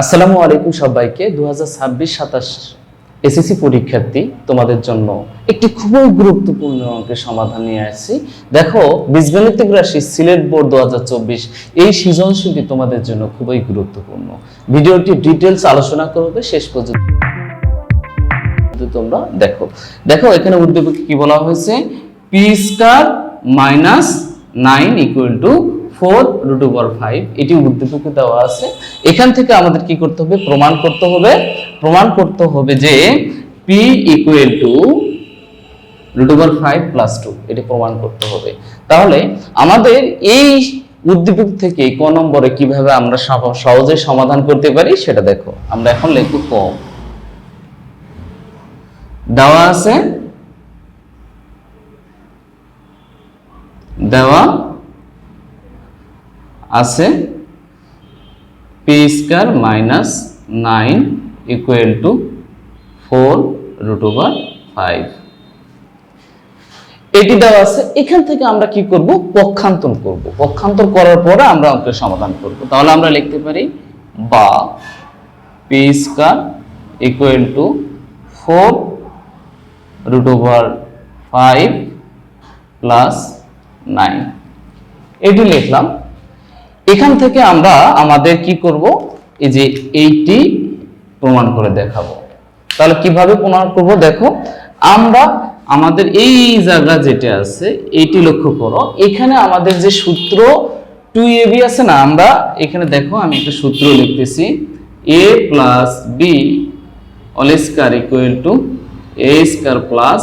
আসসালামু আলাইকুম সবাইকে। দু হাজার ছাব্বিশ সাতাশ এসএসসি পরীক্ষার্থী তোমাদের জন্য একটি খুবই গুরুত্বপূর্ণ অঙ্কের সমাধান নিয়ে আসছি। দেখো, বীজগণিতিক রাশি সিলেট বোর্ড দু এই সৃজনশীলটি তোমাদের জন্য খুবই গুরুত্বপূর্ণ। ভিডিওটি ডিটেলস আলোচনা করবে, শেষ পর্যন্ত তোমরা দেখো। দেখো, এখানে উদ্দীপকে কি বলা হয়েছে? P square minus nine equal to four root over five, এটি উদ্দীপকে দেওয়া আছে। এখান থেকে আমাদের কি করতে হবে? প্রমাণ করতে হবে। প্রমাণ করতে হবে যে P equal to root over five plus two এটি প্রমাণ করতে হবে। তাহলে আমাদের এই উদ্দীপক থেকে ক নম্বরে কীভাবে আমরা সহ- সহজে সমাধান করতে পারি সেটা দেখো। আমরা এখন লিখব ক। দেওয়া আছে। দেওয়া আছে P square minus nine equal to four root over five এটি দেওয়া আছে, এখান থেকে আমরা কি করব? পক্ষান্তর করব। পক্ষান্তর করার পরে আমরা অঙ্কের সমাধান করব। তাহলে আমরা লিখতে পারি বা P square equal to four root over five plus nine এটি লিখলাম এখান থেকে আমরা আমাদের কি করব? এই যে এইটি প্রমাণ করে দেখাবো। তাহলে কীভাবে প্রমাণ করব? দেখো, আমরা আমাদের এই জায়গা যেটা আছে, এইটি লক্ষ্য করো। এখানে আমাদের যে সূত্র টু এ বি আছে না, আমরা এখানে দেখো, আমি একটা সূত্র লিখতেছি। A plus B all square equal to A square plus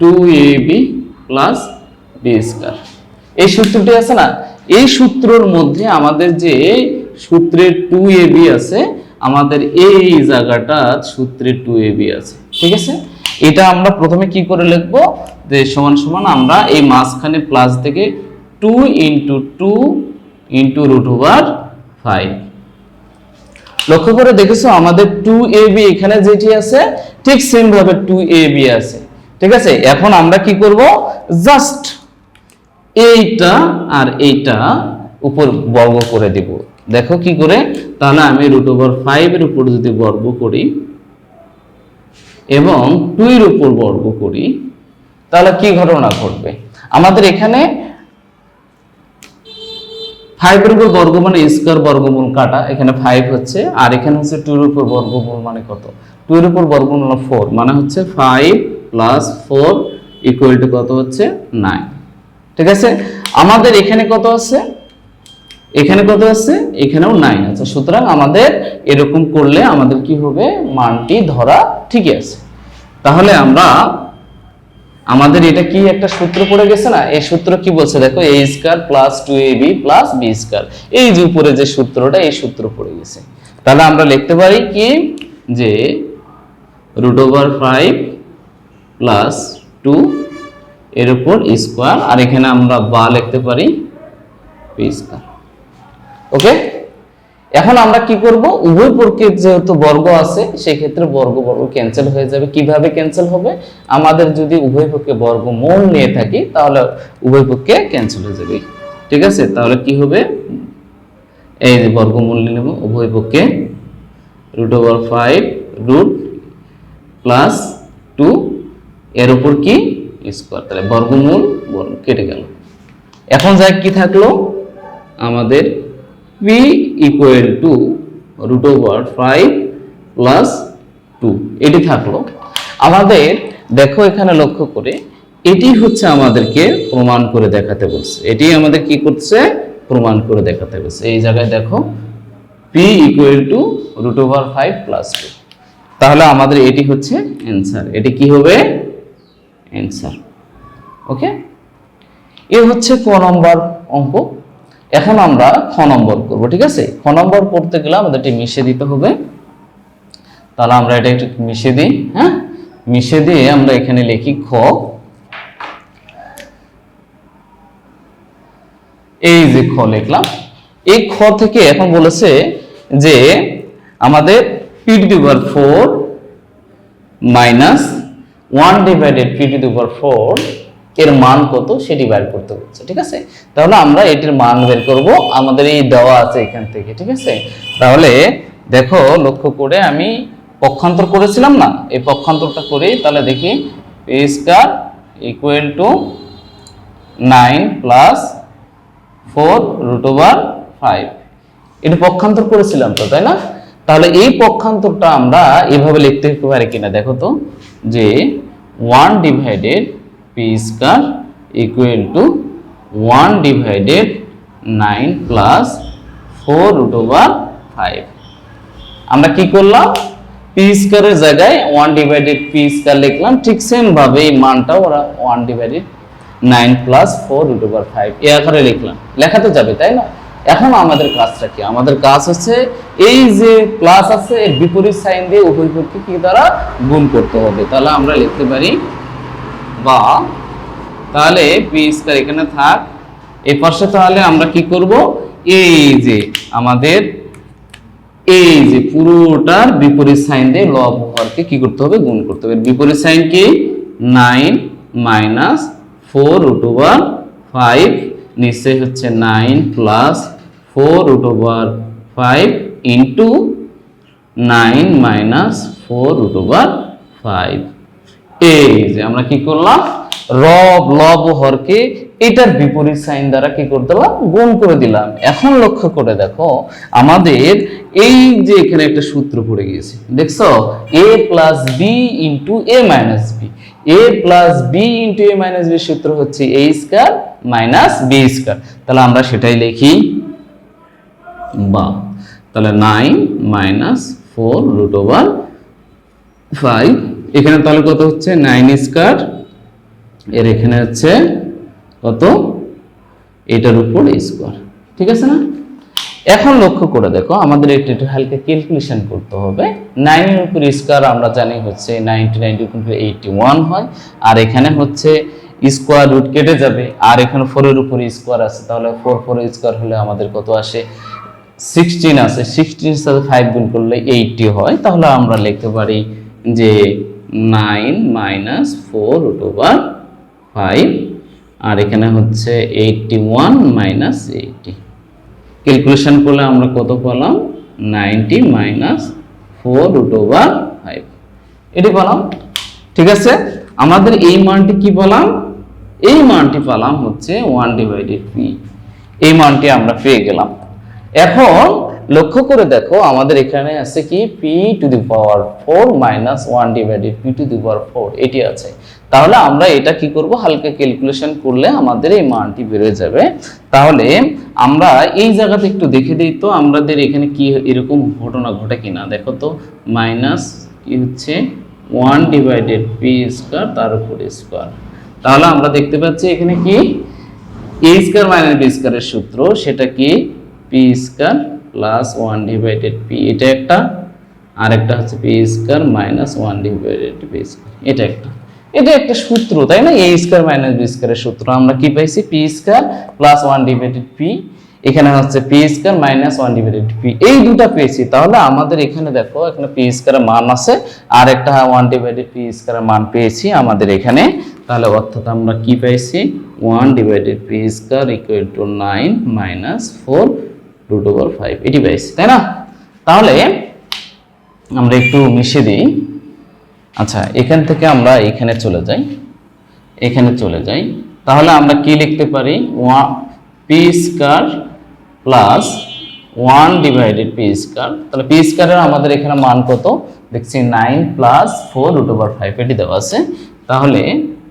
two A B plus B square এই সূত্রটি আছে না? এই সূত্রর মধ্যে আমাদের যে সূত্রের টু এ বি আছে, আমাদের এই জায়গাটা সূত্রের টু এ বি আছে। ঠিক আছে? এটা আমরা প্রথমে কি করে লিখব? যে সমান সমান আমরা এই মাঝখানে প্লাস থেকে two into two into root over five লক্ষ্য করে দেখেছ আমাদের টু এ বি এখানে যেটি আছে, ঠিক সেম ভাবে টু এ বি আছে। ঠিক আছে? এখন আমরা কি করব? জাস্ট এইটা আর এইটা উপর বর্গ করে দিব। দেখো কি করে? তাহলে আমি রুট ওভার ফাইভ এর উপর যদি বর্গ করি এবং টু এর উপর বর্গ করি, তাহলে কি ঘটনা ঘটবে? আমাদের এখানে ফাইভের উপর বর্গ মানে স্কোয়ার বর্গমূল কাটা, এখানে ফাইভ হচ্ছে, আর এখানে হচ্ছে টুর উপর বর্গমূল মানে কত? টু এর উপর বর্গমূল ফোর মানে হচ্ছে five plus four equal to কত হচ্ছে? নাইন ঠিক আছে? আমাদের এখানে কত আছে? এখানে কত আছে? এখানেও নাইন আছে। সুতরাং আমাদের এরকম করলে আমাদের কি হবে? মানটি ধরা ঠিকই আছে। তাহলে আমরা, আমাদের এটা কি একটা সূত্র পড়ে গেছে না? এই সূত্র কি বলছে? দেখো A square plus two A B plus B square এই যে উপরে যে সূত্রটা, এই সূত্র পড়ে গেছে। তাহলে আমরা লিখতে পারি কি? যে root over five plus two এর উপর স্কোয়ার আর এখানে আমরা বা লিখতে পারি পি স্কোয়ার ওকে এখন আমরা কি করব? উভয় পক্ষের যেহেতু বর্গ আছে সেই ক্ষেত্রে বর্গ বর্গ ক্যান্সেল হয়ে যাবে। কীভাবে ক্যান্সেল হবে? আমাদের যদি উভয় পক্ষে বর্গ মূল নিয়ে থাকি, তাহলে উভয় পক্ষে ক্যান্সেল হয়ে যাবে। ঠিক আছে? তাহলে কি হবে? এই যে বর্গমূল নিয়ে নেব, উভয় পক্ষে root over five root plus two এর উপর কি? স্কোয়ার তাহলে বর্গমূল বর্গ কেটে গেল। এখন যাই কি থাকল? আমাদের P equal to root over five plus two এটি থাকল। আমাদের দেখো এখানে লক্ষ্য করে, এটি হচ্ছে আমাদেরকে প্রমাণ করে দেখাতে বলছে। এটি আমাদের কি করছে? প্রমাণ করে দেখাতে বলছে। এই জায়গায় দেখো P equal to root over five plus two তাহলে আমাদের এটি হচ্ছে অ্যান্সার এটি কি হবে? অ্যান্সার ওকে এ হচ্ছে ক নম্বর অঙ্ক। এখন আমরা খ নম্বর করব, ঠিক আছে? খ নম্বর করতে গেলে আমাদের এটি মিশে দিতে হবে। তাহলে আমরা এটা একটু মিশে দিই হ্যাঁ? মিশে দিয়ে আমরা এখানে লিখি খ। এই যে খ লিখলাম। এই খ থেকে এখন বলেছে যে আমাদের P to four minus one divided P to the power four এর মান কত সেটি বের করতে হচ্ছে, ঠিক আছে? তাহলে আমরা এটির মান বের করব, আমাদের এই দেওয়া আছে এখান থেকে, ঠিক আছে? তাহলে দেখো, লক্ষ্য করে আমি পক্ষান্তর করেছিলাম না, এই পক্ষান্তরটা করি তাহলে দেখি P square equal to nine plus four root over five এটা পক্ষান্তর করেছিলাম তো, তাই না? তাহলে এই পক্ষান্তরটা আমরা এভাবে লিখতে পারি কিনা, দেখো তো। যে one divided P square equal to one divided nine plus four root over five আমরা কি করলাম? পি স্কোয়ারের জায়গায় ওয়ান ডিভাইডেড পি স্কোয়ার লিখলাম, ঠিক সেম ভাবে এই মানটাও ওরা one divided nine plus four root over five এ আকারে লিখলাম। লেখাতে যাবে, তাই না? এখন আমাদের কাজটা কি? আমাদের কাজ হচ্ছে এই যে প্লাস আছে, এর বিপরীত সাইন দিয়ে উভয় পক্ষে কি দ্বারা গুণ করতে হবে? তাহলে আমরা লিখতে পারি বা তাহলে পি স্কোয়ার এখানে থাক। এই পাশে তাহলে আমরা কি করব? এই যে আমাদের এই যে পুরোটার বিপরীত সাইন দিয়ে লব হরকে কি করতে হবে? গুণ করতে হবে। বিপরীত সাইন কি? Nine minus four root over five নিশ্চয় হচ্ছে nine plus four root over five into nine minus four root over five এই যে আমরা কি করলাম? রব, লব হরকে এটার বিপরীত সাইন দ্বারা কি করে দিলাম? গুণ করে দিলাম। এখন লক্ষ্য করে দেখো, আমাদের এই যে এখানে একটা সূত্র পড়ে গিয়েছে, দেখছ? A plus B into A minus B A plus B into A minus B সূত্র হচ্ছে A square minus B square. তাহলে আমরা সেটাই লিখি বা। তাহলে nine minus four root over five. এখানে তাহলে কত হচ্ছে? Nine square. এর এখানে হচ্ছে কত? এটার উপর স্কোয়ার। ঠিক আছে না? এখন লক্ষ্য করে দেখো, আমাদের একটু একটু হালকা ক্যালকুলেশন করতে হবে। নাইনের উপর স্কোয়ার আমরা জানি হচ্ছে নাইনটি নাইনটি উপর ওয়ান হয়। আর এখানে হচ্ছে স্কোয়ার রুট কেটে যাবে, আর এখানে ফোরের উপর স্কোয়ার আছে, তাহলে ফোর ফোর স্কোয়ার হলে আমাদের কত আসে? সিক্সটিন আছে সিক্সটিন সাথে ফাইভ গুণ করলে এইটটি হয়, তাহলে আমরা লিখতে পারি যে nine minus four root over five আর এখানে হচ্ছে eighty one minus eighty calculation করলে আমরা কত পেলাম? Ninety minus four root over five এটি পেলাম, ঠিক আছে? আমাদের এই মানটি কি পেলাম? এই মানটি পেলাম হচ্ছে ওয়ান ডিভাইডেড পি এই মানটি আমরা পেয়ে গেলাম। এখন লক্ষ্য করে দেখো, আমাদের এখানে আছে কি? P to the power four minus one divided P to the power four এটি আছে। তাহলে আমরা এটা কি করব? হালকা ক্যালকুলেশন করলে আমাদের এই মানটি বেড়ে যাবে। তাহলে আমরা এই জায়গাতে একটু দেখে দিই তো, আমাদের এখানে কি এরকম ঘটনা ঘটে কিনা? দেখো তো মাইনাস কি হচ্ছে? ওয়ান ডিভাইডেড পি স্কোয়ার তার উপর স্কোয়ার তাহলে আমরা দেখতে পাচ্ছি এখানে কি? এ স্কোয়ার মাইনাস বি স্কোয়ারের সূত্র, সেটা কি? P square plus one divided P এটা একটা। আর একটা হচ্ছে P square minus one divided P square এটা একটা। এটা একটা সূত্র, তাই না? এ স্কোয়ার মাইনাস বি স্কোয়ারের সূত্র, আমরা কি পাইছি? P square plus one divided P এখানে হচ্ছে P square minus one divided P এই দুটা পেয়েছি। তাহলে আমাদের এখানে দেখো, এখানে পি স্কোয়ারের মান আছে আর একটা ওয়ান ডিভাইডেড পি স্কোয়ারের মান পেয়েছি আমাদের এখানে। তাহলে অর্থাৎ আমরা কি পাইছি? One divided P square equal to nine minus four root over five এটি পাইছি, তাই না? তাহলে আমরা একটু মিশে দিই। আচ্ছা এখান থেকে আমরা এখানে চলে যাই। এখানে চলে যাই। তাহলে আমরা কি লিখতে পারি? One P square plus one divided P square তাহলে পি স্কয়ারের আমাদের এখানে মান কত? দেখছি nine plus four root over five এটি দেওয়া আছে। তাহলে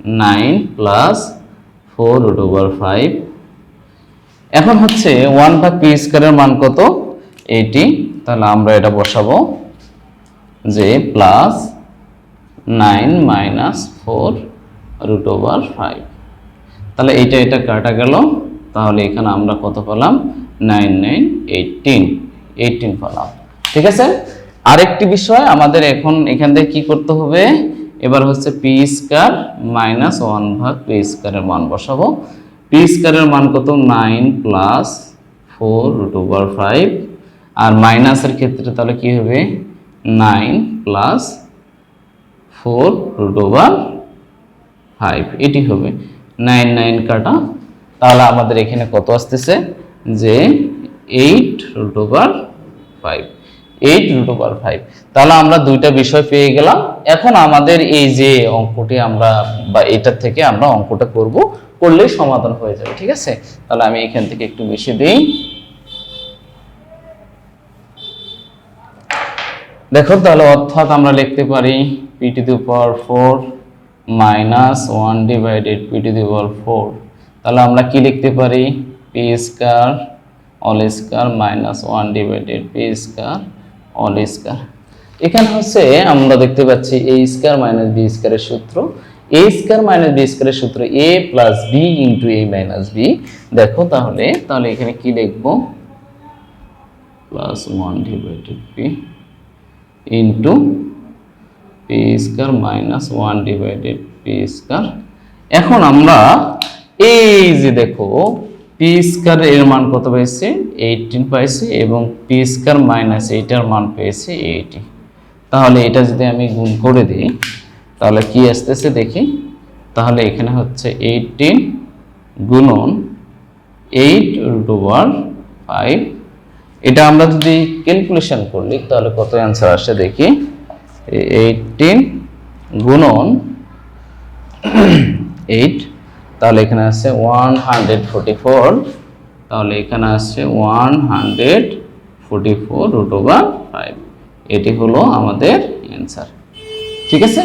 nine plus four root over five. এখন হচ্ছে ওয়ান ভাগ পি স্কয়ারের মান কত? এইটি। তাহলে আমরা এটা বসাবো যে plus nine minus four root over five. তাহলে এইটা এটা কাটা গেল। তাহলে এখানে আমরা কত পেলাম? Nine nine, eighteen. এইটিন পেলাম। ঠিক আছে? আরেকটি বিষয় আমাদের এখন এখান থেকে কি করতে হবে? এবার হচ্ছে পি স্কয়ার মাইনাস ওয়ান ভাগ পি স্কয়ারের মান বসাবো। পি স্কয়ারের মান কত? Nine plus four root over five. আর মাইনাসের ক্ষেত্রে তাহলে কি হবে? Nine plus four root over five. এটি হবে। নাইন নাইন কাটা। তাহলে আমাদের এখানে কত আসতেছে? যে eight root over five. Eight root over five তাহলে আমরা দুইটা বিষয় পেয়ে গেলাম। এখন আমাদের এই যে অঙ্কটি আমরা বা এটার থেকে আমরা অঙ্কটা করব, করলেই সমাধান হয়ে যাবে, ঠিক আছে? তাহলে আমি এখান থেকে একটু বেশি দিই। দেখো তাহলে অর্থাৎ আমরা লিখতে পারি P to power four minus one divided P to power four তাহলে আমরা কি লিখতে পারি? P square all square minus one divided P square all square এখানে হচ্ছে আমরা দেখতে পাচ্ছি এ স্কয়ার মাইনাস বি স্কয়ারের সূত্র। এ স্কয়ার মাইনাস বি স্কয়ারের সূত্র A plus B into A minus B দেখো তাহলে তাহলে এখানে কি লিখব? Plus one divided B into P square minus one divided P square এখন আমরা এই যে দেখো পি স্কয়ার এর মান কত পেয়েছে? এইটিন পাইছি এবং পি স্কয়ার মাইনাস এইটার মান পেয়েছে এইটি তাহলে এটা যদি আমি গুণ করে দিই, তাহলে কি আসতেছে দেখি? তাহলে এখানে হচ্ছে এইটিন গুণন এইট রুট ওভার ফাইভ এটা আমরা যদি ক্যালকুলেশন করলি তাহলে কত অ্যান্সার আসে দেখি? এইটিন গুণন এইট তাহলে এখানে আসছে ওয়ান হান্ড্রেড ফোরটি ফোর তাহলে এখানে আসছে one hundred forty four root over five এটি হলো আমাদের অ্যান্সার ঠিক আছে?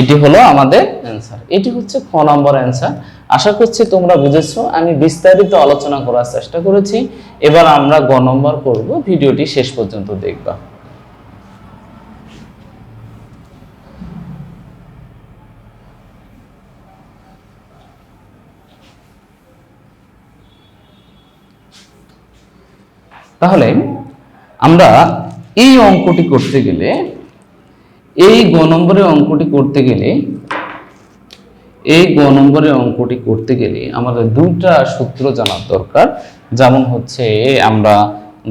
এটি হলো আমাদের অ্যান্সার এটি হচ্ছে খ নম্বর অ্যান্সার আশা করছি তোমরা বুঝেছ, আমি বিস্তারিত আলোচনা করার চেষ্টা করেছি। এবার আমরা গ নম্বর করব, ভিডিওটি শেষ পর্যন্ত দেখবা। তাহলে আমরা এই অঙ্কটি করতে গেলে, এই গ নম্বরের অঙ্কটি করতে গেলে, এই গ নম্বরের অঙ্কটি করতে গেলে আমাদের দুইটা সূত্র জানার দরকার। যেমন হচ্ছে আমরা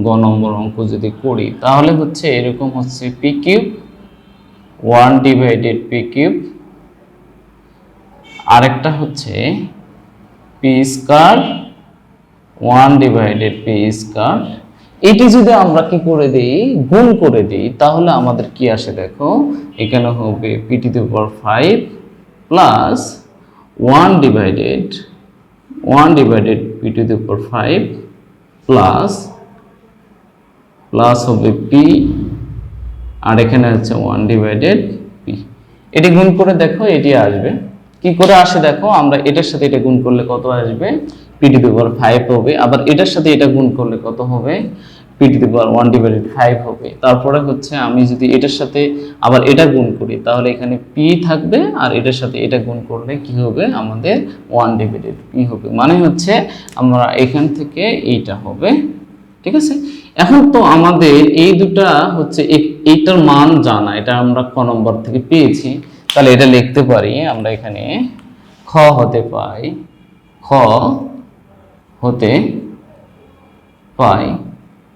গ নম্বর অঙ্ক যদি করি, তাহলে হচ্ছে এরকম হচ্ছে P cube one divided P cube, আরেকটা হচ্ছে P square one divided P square এটি যদি আমরা কি করে দিই, গুণ করে দিই, তাহলে আমাদের কি আসে দেখো? এখানে হবে P to power five plus one divided one divided P to power five plus plus হবে পি আর এখানে হচ্ছে ওয়ান ডিভাইডেড পি এটি গুণ করে দেখো, এটি আসবে। কি করে আসে দেখো? আমরা এটার সাথে এটা গুণ করলে কত আসবে? P to the power five হবে, আবার এটার সাথে এটা গুণ করলে কত হবে? P to the power one divided five হবে। তারপরে হচ্ছে আমি যদি এটার সাথে আবার এটা গুণ করি, তাহলে এখানে পি থাকবে আর এটার সাথে এটা গুণ করলে কি হবে? আমাদের ওয়ান ডিভাইডেড পি হবে। মানে হচ্ছে আমরা এখান থেকে এইটা হবে। ঠিক আছে? এখন তো আমাদের এই দুটা হচ্ছে এইটার মান জানা, এটা আমরা ক নম্বর থেকে পেয়েছি। তাহলে এটা লিখতে পারি, আমরা এখানে খ হতে পাই। খ হতে পাই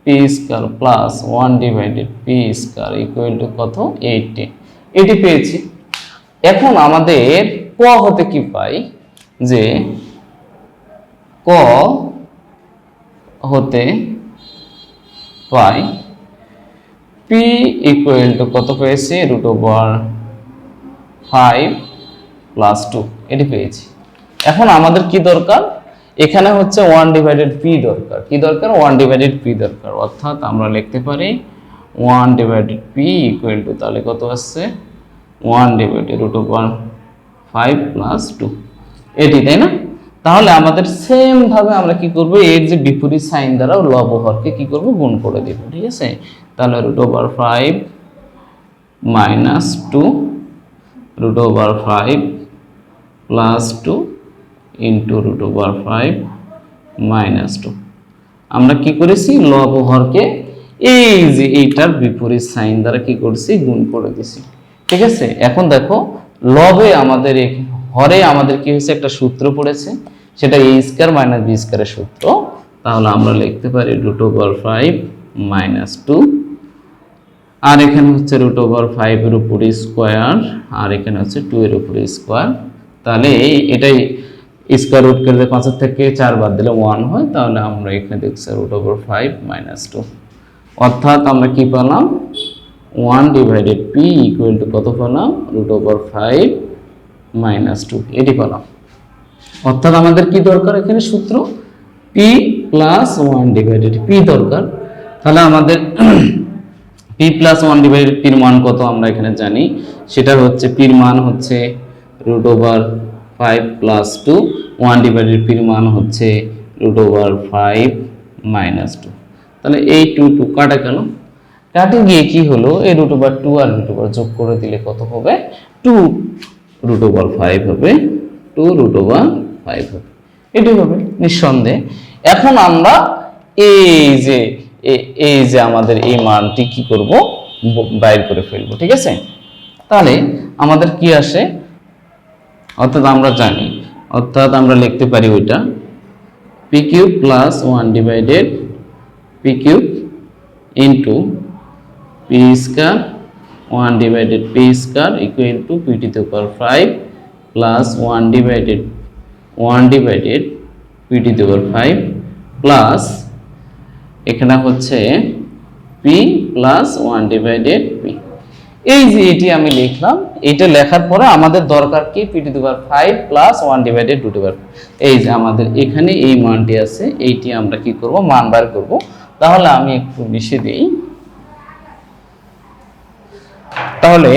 P square plus one divided P square equal to কত? এইটি এটি পেয়েছি। এখন আমাদের ক হতে কি পাই? যে ক হতে পাই পি ইকুয়াল টু কত পেয়েছি? Root over five plus two এটি পেয়েছি। এখন আমাদের কি দরকার? এখানে হচ্ছে ওয়ান ডিভাইডেড পি দরকার। কি দরকার? ওয়ান ডিভাইডেড পি দরকার। অর্থাৎ আমরা লিখতে পারি one divided P equal to তাহলে কত আসছে? One divided root over five plus two এটি, তাই না? তাহলে আমাদের সেম ভাবে আমরা কি করব? এর যে বিপরীত সাইন দ্বারা লব হরকে কি করব? গুণ করে দেব, ঠিক আছে? তাহলে root over five minus two root over five plus two into root over five minus two আমরা কি করেছি? লব হরকে এই যে এইটার বিপরীত সাইন দ্বারা কি করছি? গুণ করে দিছি। ঠিক আছে? এখন দেখো লবে আমাদের হরে আমাদের কি হয়েছে? একটা সূত্র পড়েছে। সেটা এ স্কয়ার মাইনাস বি স্কয়ারের সূত্র। তাহলে আমরা লিখতে পারি root over five minus two আর এখানে হচ্ছে রুট ওভার ফাইভের উপরে স্কোয়ার আর এখানে হচ্ছে টু এর উপরে স্কোয়ার তাহলে এটাই স্কোয়ার রুট করে পাঁচের থেকে চার বাদ দিলে ওয়ান হয়, তাহলে আমরা এখানে দেখছি root over five minus two অর্থাৎ আমরা কি পেলাম? One divided P equal to কত পেলাম? Root over five minus two এটি পেলাম। অর্থাৎ আমাদের কি দরকার এখানে সূত্র? P plus one divided P দরকার। তাহলে আমাদের পি প্লাস ওয়ান ডিভাইডেড পির মান কত আমরা এখানে জানি? সেটা হচ্ছে পির মান হচ্ছে root over five plus two one divided পির মান হচ্ছে root over five minus two তাহলে এই টু টু কাটা গেল কাটে গিয়ে কি হলো? এই রুট ওভার টু আর রুট ওভার যোগ করে দিলে কত হবে? টু রুট ওভার ফাইভ হবে টু রুট ওভার ফাইভ হবে। এটি হবে নিঃসন্দেহে। এখন আমরা এই যে এই যে আমাদের এই মানটি কি করব? বাইর করে ফেলব, ঠিক আছে? তাহলে আমাদের কি আসে? অর্থাৎ আমরা জানি, অর্থাৎ আমরা লিখতে পারি ওইটা P cube plus one divided P cube into P square one divided P square equal to P T power five plus one divided one divided P T power five plus এখানে হচ্ছে P plus one divided P এই যে এটি আমি লিখলাম, এটা লেখার পরে আমাদের দরকার কি? P to the power five plus one divided to power এই যে আমাদের এখানে এই মানটি আছে, এইটি আমরা কি করব? মান বার করব। তাহলে আমি একটু মিশে দিই। তাহলে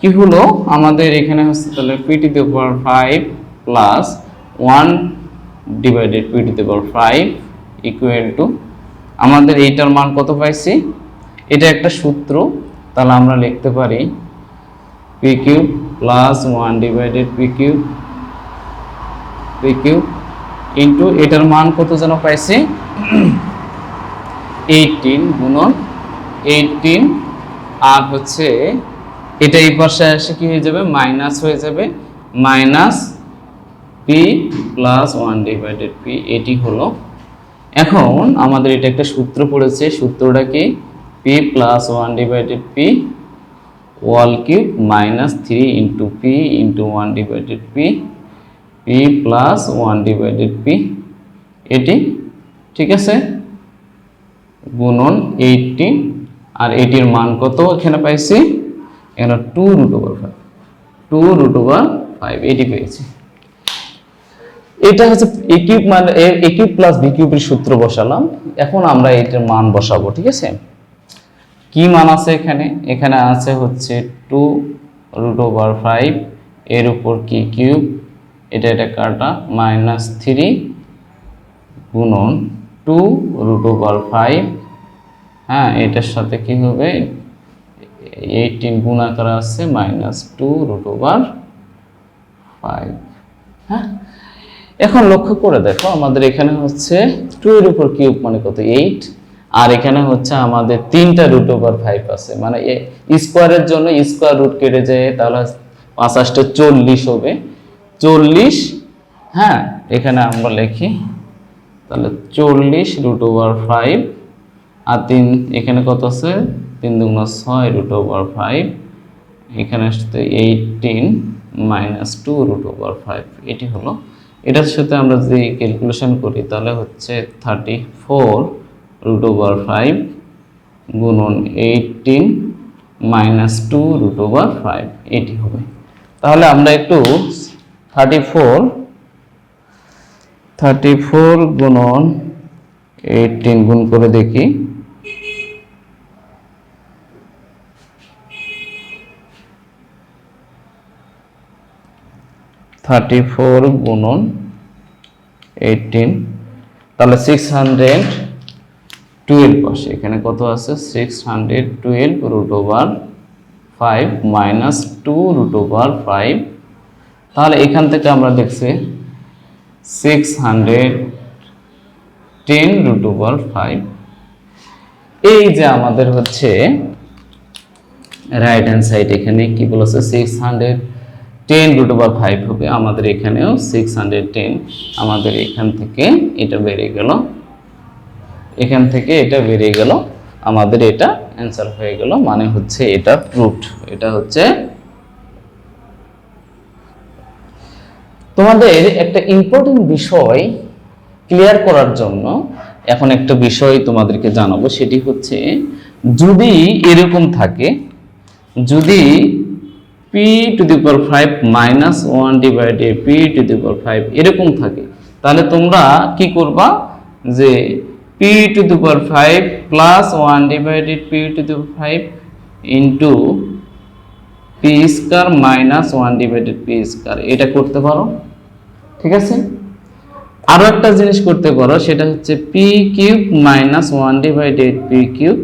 কি হলো? আমাদের এখানে হচ্ছে তাহলে P to the power five plus one divided P to the power five equal to আমাদের এইটার মান কত পাইছি? এটা একটা সূত্র। তাহলে আমরা লিখতে পারি P Q plus one divided P Q P Q into এটার মান কত যেন পাইছি? এইটিন গুণন এইটিন আর হচ্ছে এটা এই পাশে এসে কি হয়ে যাবে? মাইনাস হয়ে যাবে। Minus P plus one divided P এটি হলো। এখন আমাদের এটা একটা সূত্র পড়েছে, সূত্রটা কি? P plus one divided P all cube minus three into P into one divided P P plus one divided P এটি, ঠিক আছে? গুণন এইটটি আর এটির মান কত এখানে পাইছি? এখানে two root over five two root over five এটি পেয়েছি। এটা হচ্ছে এ কিউব মানে এ কিউব প্লাস বি কিউবের সূত্র বসালাম। এখন আমরা এটার মান বসাবো, ঠিক আছে? কি মান আছে এখানে? এখানে আছে হচ্ছে টু রুট ওভার ফাইভ এর উপর কি কিউব? এটা এটা কাটা মাইনাস থ্রি গুণন টু রুট ওভার ফাইভ হ্যাঁ এটার সাথে কি হবে? এইটিন গুণাকার আছে minus two root over five হ্যাঁ এখন লক্ষ্য করে দেখো, আমাদের এখানে হচ্ছে টু এর উপর কিউব মানে কত? এইট আর এখানে হচ্ছে আমাদের তিনটা রুট ওভার ফাইভ আছে। মানে স্কোয়ারের জন্য স্কোয়ার রুট কেটে যায় তাহলে পাঁচাশটা চল্লিশ হবে। চল্লিশ হ্যাঁ এখানে আমরা লিখি, তাহলে চল্লিশ রুট ওভার ফাইভ আর তিন, এখানে কত আছে? তিন দুগুণ ছয় রুট ওভার ফাইভ এখানে আসতে eighteen minus two root over five এটি হলো। এটার সাথে আমরা যদি ক্যালকুলেশন করি, তাহলে হচ্ছে thirty four root over five গুণন eighteen minus two root over five এটি হবে। তাহলে আমরা একটু থার্টি ফোর থার্টি ফোর গুণন এইটিন গুণ করে দেখি। থার্টি ফোর গুণন এইটিন তাহলে সিক্স হান্ড্রেড টুয়েলভ আসে। এখানে কত আছে? Six hundred twelve root over five minus two root over five তাহলে এখান থেকে আমরা দেখছি six hundred ten root over five এই যে আমাদের হচ্ছে রাইট হ্যান্ড সাইড এখানে কি বলেছে? Six hundred ten root over five হবে। আমাদের এখানেও সিক্স হান্ড্রেড টেন আমাদের এখান থেকে এটা বেড়ে গেল এখান থেকে এটা বেরিয়ে গেল। আমাদের এটা অ্যান্সার হয়ে গেল। মানে হচ্ছে এটা প্রুফড এটা হচ্ছে তোমাদের একটা ইম্পর্টেন্ট বিষয় ক্লিয়ার করার জন্য এখন একটা বিষয় তোমাদেরকে জানাব। সেটি হচ্ছে যদি এরকম থাকে, যদি P to the power five minus one divide P to the power five এরকম থাকে, তাহলে তোমরা কি করবা? যে P to the power five plus one divided P to the power five into P square minus one divided P square এটা করতে পারো, ঠিক আছে? আরও একটা জিনিস করতে পারো, সেটা হচ্ছে P cube minus one divided P cube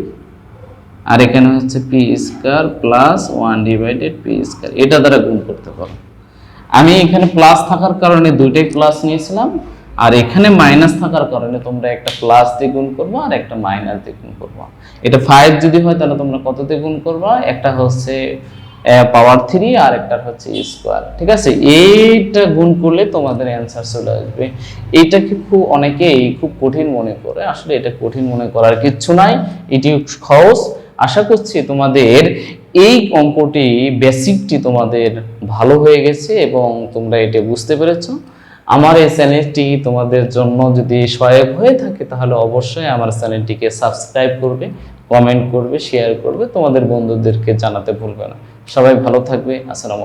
আর এখানে হচ্ছে P square plus one divided P square এটা দ্বারা গুণ করতে পারো। আমি এখানে প্লাস থাকার কারণে দুইটাই প্লাস নিয়েছিলাম। আর এখানে মাইনাস থাকার কারণে তোমরা একটা প্লাস দিয়ে গুণ করবা আর একটা মাইনাস দিয়ে গুণ করবা। এটা ফাইভ যদি হয় তাহলে তোমরা কত দিয়ে গুণ করবা? একটা হচ্ছে পাওয়ার থ্রি আর একটা হচ্ছে স্কোয়ার ঠিক আছে? এইটা গুণ করলে তোমাদের অ্যান্সার চলে আসবে। এইটাকে খুব অনেকেই খুব কঠিন মনে করে। আসলে এটা কঠিন মনে করার কিচ্ছু নাই। এটি সহজ আশা করছি তোমাদের এই অঙ্কটি বেসিকটি তোমাদের ভালো হয়ে গেছে এবং তোমরা এটা বুঝতে পেরেছ। আমার এই চ্যানেলটি তোমাদের জন্য যদি সহায়ক হয়ে থাকে, তাহলে অবশ্যই আমার চ্যানেলটিকে সাবস্ক্রাইব করবে, কমেন্ট করবে, শেয়ার করবে। তোমাদের বন্ধুদেরকে জানাতে ভুলবে না। সবাই ভালো থাকবে। আসসালামু